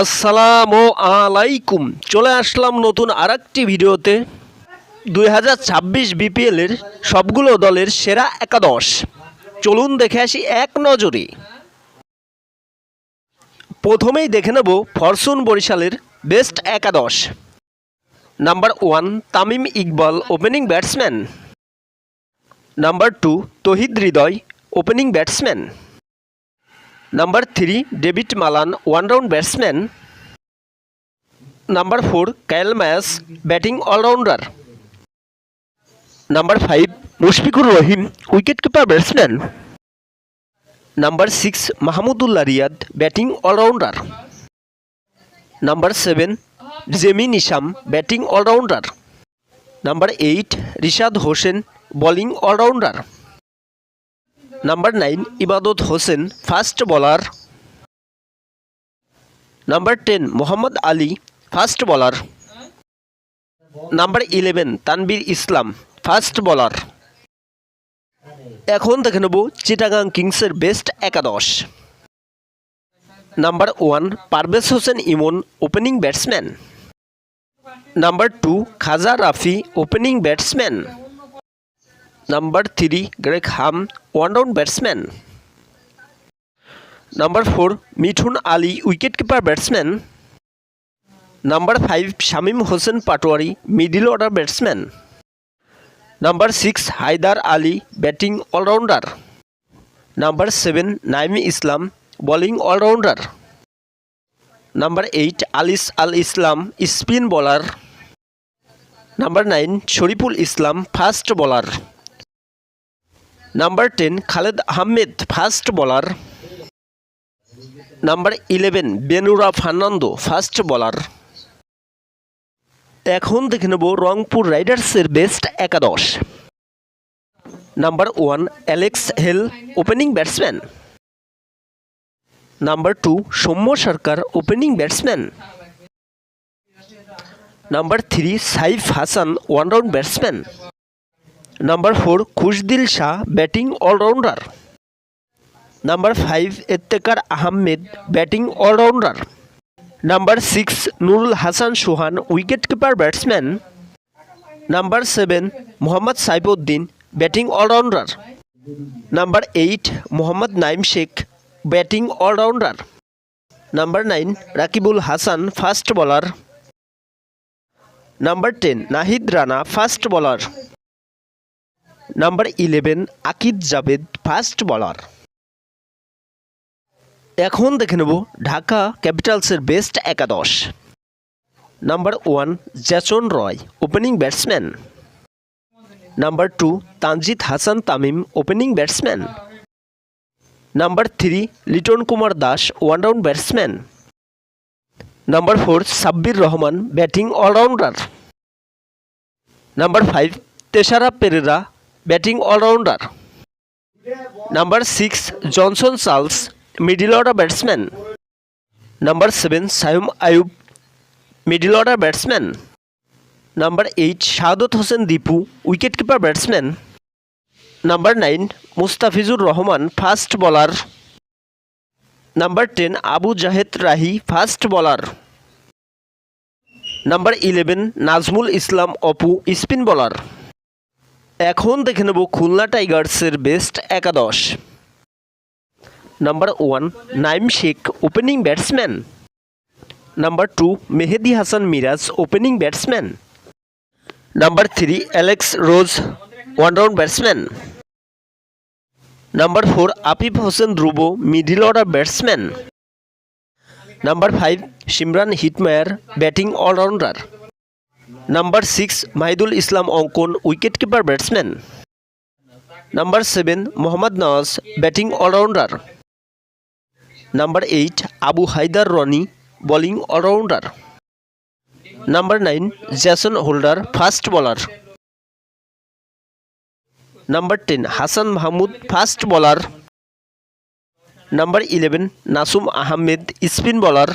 আসসালাম আলাইকুম চলে আসলাম নতুন আর ভিডিওতে দুই হাজার ছাব্বিশ বিপিএলের সবগুলো দলের সেরা একাদশ চলুন দেখে আসি এক নজরে প্রথমেই দেখে নেব ফরচুন বরিশালের বেস্ট একাদশ number one Tamim Iqbal opening batsman number two Towhid Hridoy opening batsman number three David Malan one round batsman number four Kyle Mayers batting allrounder number five Mushfiqur Rahim wicket keeper batsman number six Mahmudullah Riyad batting allrounder number seven Jimmy Neesham batting allrounder number eight Rishad Hossain bowling allrounder number nine Ebadot Hossain fast bowler number ten Mohammad Ali fast bowler number eleven Tanvir ইসলাম fast bowler এখন দেখে নেব চিটাগাং কিংসের best একাদশ number one Parvez Hossain Emon opening batsman number two Khaja Rafi opening batsman number three Greg Ham one down batsman number four Mithun Ali wicketkeeper batsman number five Shamim Hossain Patwari middle order batsman number six Haider Ali batting allrounder number seven Naim Islam bowling allrounder number eight Alis Al Islam spin bowler number nine Shoriful Islam fast bowler number ten Khaled Ahmed fast bowler number eleven Binura Fernando fast bowler এখন দেখে নেব রংপুর রাইডার্সের best একাদশ number one Alex Hales opening batsman number two Soumya Sarkar opening batsman number three Saif Hasan one round batsman number four Khushdil Shah batting allrounder number five Iftikhar Ahmed batting allrounder number six Nurul Hasan Sohan wicketkeeper batsman number seven Mohammad Saifuddin batting allrounder number eight Mohammad Naim Sheikh batting allrounder number nine Rakibul Hasan fast bowler number ten Nahid Rana fast bowler number eleven Akif Javed fast bowler এখন দেখে নেব ঢাকা ক্যাপিটালসের best একাদশ number one Jason Roy opening batsman number two Tanzid Hasan Tamim opening batsman number three Liton Kumar Das one round batsman number four Sabbir Rahman batting allrounder number five Thisara Perera batting allrounder number six Johnson Charles middle order batsman number seven Saim Ayub middle order batsman number eight Shahadat Hossain Dipu wicket keeper batsman number nine Mustafizur Rahman fast bowler number ten Abu Jayed Rahi fast bowler number eleven Nazmul Islam Apu spin bowler এখন দেখে নেব খুলনা টাইগার্সের best একাদশ number one Naim Sheikh opening batsman number two Mehedi Hasan Miraz opening batsman number three Alex Ross one round batsman number four Afif Hossain Dhruba middle order batsman number five Shimron Hetmyer batting allrounder number six Mahidul Islam Ankon wicketkeeper batsman number seven Mohammad Nawaz batting allrounder number eight Abu Haider Rony bowling allrounder number nine Jason Holder fast bowler number ten Hasan Mahmud fast bowler number eleven Nasum Ahmed spin বলার